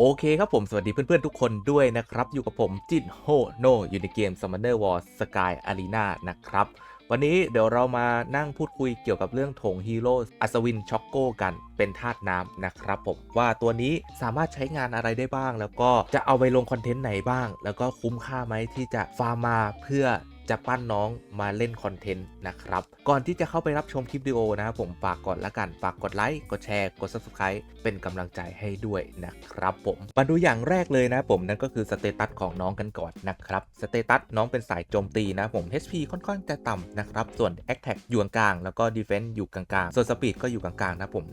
โอเคครับผมสวัสดีเพื่อนๆทุกคนด้วยนะครับ อยู่กับผมจินโฮโนอยู่ในเกม Summoner War Sky Arena นะครับ วันนี้เดี๋ยวเรามานั่งพูดคุยเกี่ยวกับเรื่องโถงฮีโร่อัศวินช็อกโกกันเป็นธาตุน้ำนะครับผมว่าตัวนี้สามารถใช้งานอะไรได้บ้าง แล้วก็จะเอาไปลงคอนเทนต์ไหนบ้าง แล้วก็คุ้มค่าไหมที่จะฟาร์มมาเพื่อ จะปั้นน้องมาเล่นคอนเทนต์นะครับ ก่อนที่จะเข้าไปรับชมคลิปวิดีโอนะครับผมฝากก่อนละกันฝากกดไลค์กดแชร์กด Subscribe เป็นกำลังใจให้ด้วยนะครับผมมาดูอย่างแรกเลยนะผมนั่นก็คือสเตตัสของน้องกันก่อนนะครับสเตตัสน้องเป็นสายโจมตีนะผม HP ค่อนข้างจะต่ำนะครับส่วน Attack อยู่กลางแล้วก็ Defense อยู่กลางๆส่วน Speed ก็อยู่กลางๆนะผม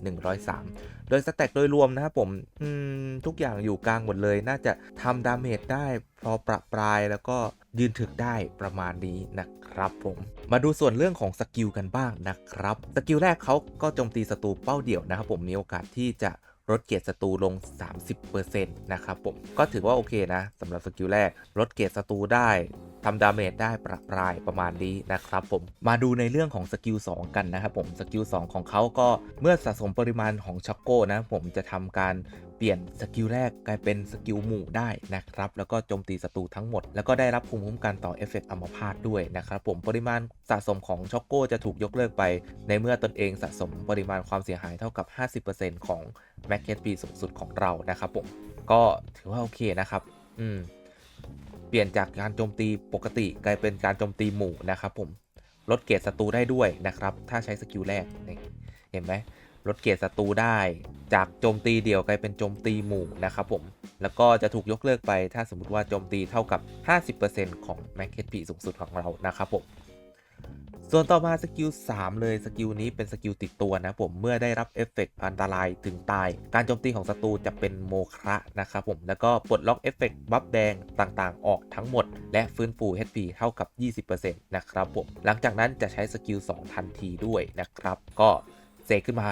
103 โดยสแต็กโดยรวมนะครับผมมทุกอย่างอยู่กลางหมดเลย น่าจะทำดาเมจได้พอประปรายแล้วก็ ยืนถึกได้ประมาณนี้นะครับผมมาดูส่วนเรื่องของสกิลกันบ้างนะครับสกิลแรกเขาก็โจมตีศัตรูเป้าเดี่ยวนะครับผมมีโอกาสที่จะลดเกียรติศัตรูลง 30%นะครับผมก็ถือว่าโอเคนะสำหรับสกิลแรกลดเกียรติศัตรูได้ทำดาเมจได้ประปรายประมาณนี้นะครับผมมาดูในเรื่องของสกิล2กันนะครับผมสกิล2ของเขาก็เมื่อสะสมปริมาณของช็อกโก้นะผมจะทำการ เปลี่ยนสกิลแรกกลายเป็นสกิลหมู่ได้นะครับ แล้วก็โจมตีศัตรูทั้งหมด แล้วก็ได้รับภูมิคุ้มกันต่อเอฟเฟกต์อัมพาตด้วยนะครับผมปริมาณสะสมของช็อกโก้จะถูกยกเลิกไป ในเมื่อตนเองสะสมปริมาณความเสียหายเท่ากับ 50%ของแม็กเก็ตปีสูงสุดของเรานะครับผมก็ถือว่าโอเคนะครับ อืม เปลี่ยนจากการโจมตีปกติกลายเป็นการโจมตีหมู่นะครับผมลดเกรดศัตรูได้ด้วยนะครับ ถ้าใช้สกิลแรกเห็นไหม ลดเกรดศัตรูได้ จากโจมตีเดี่ยวกลายเป็นโจมตีหมู่นะครับผม แล้วก็จะถูกยกเลิกไปถ้าสมมติว่าโจมตีเท่ากับ 50%ของแม็กเก็ตปีสูงสุดของเรานะครับผมส่วนต่อมาสกิล 3 เลยสกิลนี้เป็นสกิลติดตัวนะผมเมื่อได้รับเอฟเฟกต์อันตรายถึงตาย การโจมตีของศัตรูจะเป็นโมฆะนะครับผมแล้วก็ปลดล็อกเอฟเฟกต์บัฟแดงต่างๆ ออกทั้งหมด และฟื้นฟู HP เท่ากับ 20%นะครับผมหลังจากนั้นจะใช้สกิล 2 ทันทีด้วยนะครับ ก็เสกขึ้นมา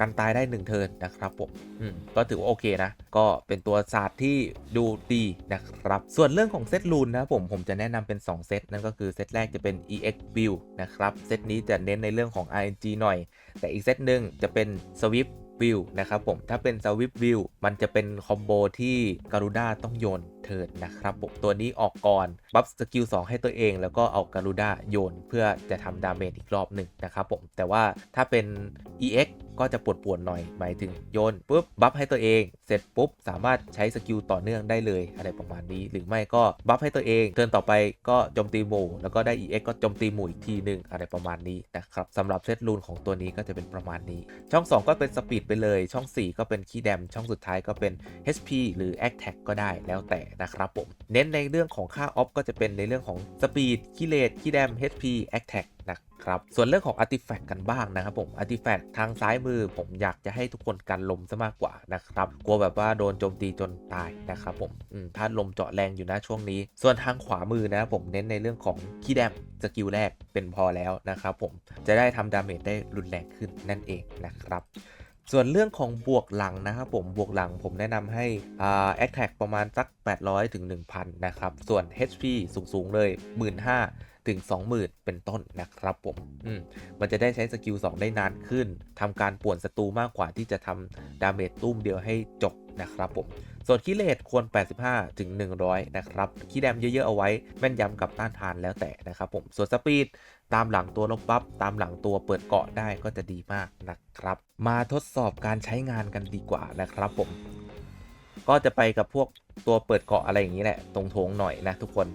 กันตายได้ 1 เทิร์นนะครับผมอืมก็ถือว่าโอเคนะ ก็เป็นตัวศาสตร์ที่ดูดีนะครับ ส่วนเรื่องของเซตรูนนะผมผมจะแนะนำเป็น 2 เซตนั่นก็คือเซตแรกจะเป็น EX Build นะครับ เซตนี้จะเน้นในเรื่องของ RNG หน่อย แต่อีกเซตหนึ่งจะเป็น Swift วิวนะครับผมถ้าเป็นสวิปวิวมันจะเป็นคอมโบที่การูด้าต้องโยนเทิร์นนะครับผมตัวนี้ออกก่อนบัฟสกิล2ให้ตัวเอง แล้วก็เอาการูด้าโยน เพื่อจะทำดาเมจอีกรอบหนึ่งนะครับผมแต่ว่าถ้าเป็น EX ก็จะปวดปวดหน่อย หมายถึงโยนปุ๊บบัฟให้ตัวเอง เสร็จปุ๊บสามารถใช้สกิลต่อเนื่องได้เลยอะไรประมาณนี้ หรือไม่ก็บัฟให้ตัวเองเทิร์นต่อไปก็โจมตีหมู่แล้วก็ได้ EX ก็โจมตีหมู่อีกทีหนึ่งอะไรประมาณนี้นะครับสำหรับเซตรูนของตัวนี้ก็จะเป็นประมาณนี้ ช่อง 2 ก็เป็นสปีดไปเลย ช่อง 4 ก็เป็นคีย์แดมช่องสุดท้ายก็เป็น HP หรือ a t t a c ก็ได้แล้วแต่นะครับผมเน้นในเรื่องของค่าออฟก็จะเป็นในเรื่องของสปีดคีย์เลดคีย์แดม HP a t t a c นะครับ ส่วนเรื่องของ Artifact กันบ้างนะครับผม Artifact ทางซ้ายมือผมอยากจะให้ทุกคนกันลมซะมากกว่านะครับกลัวแบบว่าโดนโจมตีจนตายนะครับผมถ้าลมเจาะแรงอยู่นะช่วงนี้ ส่วนทางขวามือนะผมเน้นในเรื่องของคีย์แดมสกิลแรกเป็นพอแล้วนะครับผมจะได้ทำดาเมจได้รุนแรงขึ้นนั่นเองนะครับส่วนเรื่องของบวกหลังนะครับผมบวกหลังผมแนะนำให้อ่าแอคแท็กประมาณสัก 800ถึง1,000 นะครับ ส่วน HP สูง ๆ เลย 15,000 ถึง 20,000 เป็นต้นนะครับผมอืมมันจะได้ใช้สกิล 2 ได้นานขึ้นทำการป่วนศัตรูมากกว่าที่จะทำดาเมจตุ้มเดียวให้จบนะครับผม ส่วนคีเลตควร 85 ถึง 100 นะครับคีแดมเยอะๆเอาไว้ แม่นยำกับต้านทานแล้วแต่นะครับผม ส่วนสปีดตามหลังตัวลบบัฟตามหลังตัวเปิดเกาะได้ก็จะดีมากนะครับ มาทดสอบการใช้งานกันดีกว่านะครับผม ก็จะไปกับพวกตัวเปิดเกาะอะไรอย่างนี้แหละ ตรงโถงหน่อยนะทุกคน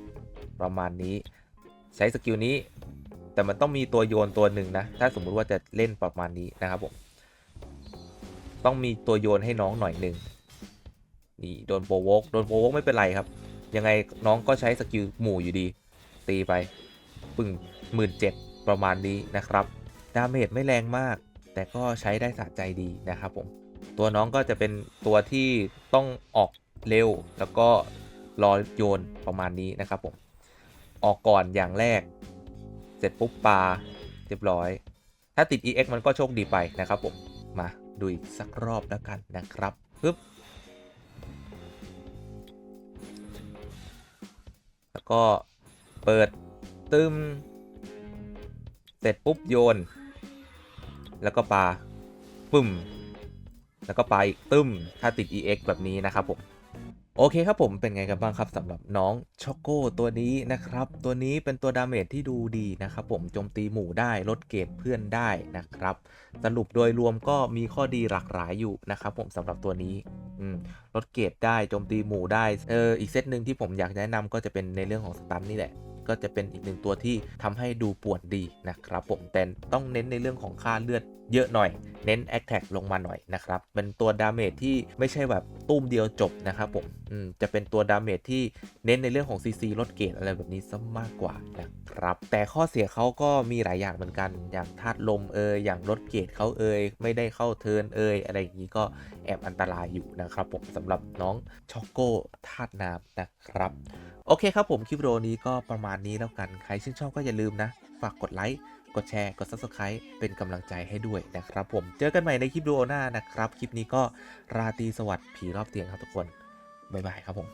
ประมาณนี้ ใช้สกิลนี้ แต่มันต้องมีตัวโยนตัวหนึ่งนะ ถ้าสมมุติว่าจะเล่นประมาณนี้นะครับผม ต้องมีตัวโยนให้น้องหน่อยหนึ่งนี่โดนโปวกโดนโปวกไม่เป็นไรครับ ยังไงน้องก็ใช้สกิลหมู่อยู่ดี ตีไปปึ่งหมื่นเจ็ดประมาณนี้นะครับ ดาเมจไม่แรงมาก แต่ก็ใช้ได้สะใจดีนะครับผม ตัวน้องก็จะเป็นตัวที่ต้องออกเร็ว แล้วก็รอโยนประมาณนี้นะครับผม ออกก่อนอย่างแรก เสร็จปุ๊บปลาเรียบร้อย ถ้าติด EX มันก็โชคดีไปนะครับผม มาดูอีกสักรอบแล้วกันนะครับปึ๊บแล้วก็เปิดตึมเสร็จปุ๊บโยน แล้วก็ปลาปึ้ม แล้วก็ไปอีกตึมถ้าติด EX แบบนี้นะครับผม โอเคครับผมเป็นไงกันบ้างครับสำหรับน้องช็อกโกตัวนี้นะครับ ตัวนี้เป็นตัวดาเมจที่ดูดีนะครับผมโจมตีหมู่ได้ลดเกรดเพื่อนได้นะครับ สรุปโดยรวมก็มีข้อดีหลากหลายอยู่นะครับผมสำหรับตัวนี้อืลดเกรดได้โจมตีหมู่ได้เอออีกเซตหนึ่งที่ผมอยากแนะนำก็จะเป็นในเรื่องของสตันนี่แหละ ก็จะเป็นอีกหนึ่งตัวที่ทำให้ดูปวนดีนะครับผมแต่ต้องเน้นในเรื่องของค่าเลือดเยอะหน่อย เน้น a t t a c ลงมาหน่อยนะครับ เป็นตัวดาเมจที่ไม่ใช่แบบตุ้มเดียวจบนะครับผมจะเป็นตัวดาเมจที่เน้นในเรื่องของ CC ลดเกรดอะไรแบบนี้ซะมากกว่านะครับ แต่ข้อเสียเขาก็มีหลายอย่างเหมือนกัน อย่างธาตุลมเอยอย่างลดเกรดเขาเอยไม่ได้เข้าเทินเอยอะไรอย่างนี้ก็แอบอันตรายอยู่นะครับผมสำหรับน้องช็อกโกธาตุน้ำนะครับ โอเคครับผมคลิปวิดีโอนี้ก็ประมาณนี้แล้วกัน ใครชื่นชอบก็อย่าลืมนะ ฝากกดไลค์ กดแชร์ กด Subscribe เป็นกำลังใจให้ด้วยนะครับผม เจอกันใหม่ในคลิปวิดีโอหน้านะครับ คลิปนี้ก็ราตรีสวัสดิ์ผีรอบเตียงครับทุกคน บ๊ายบายครับผม